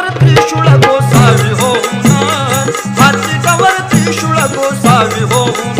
गवरती शुळ गोसावी होऊन. हाती गवरती शुळ गोसावी होऊन.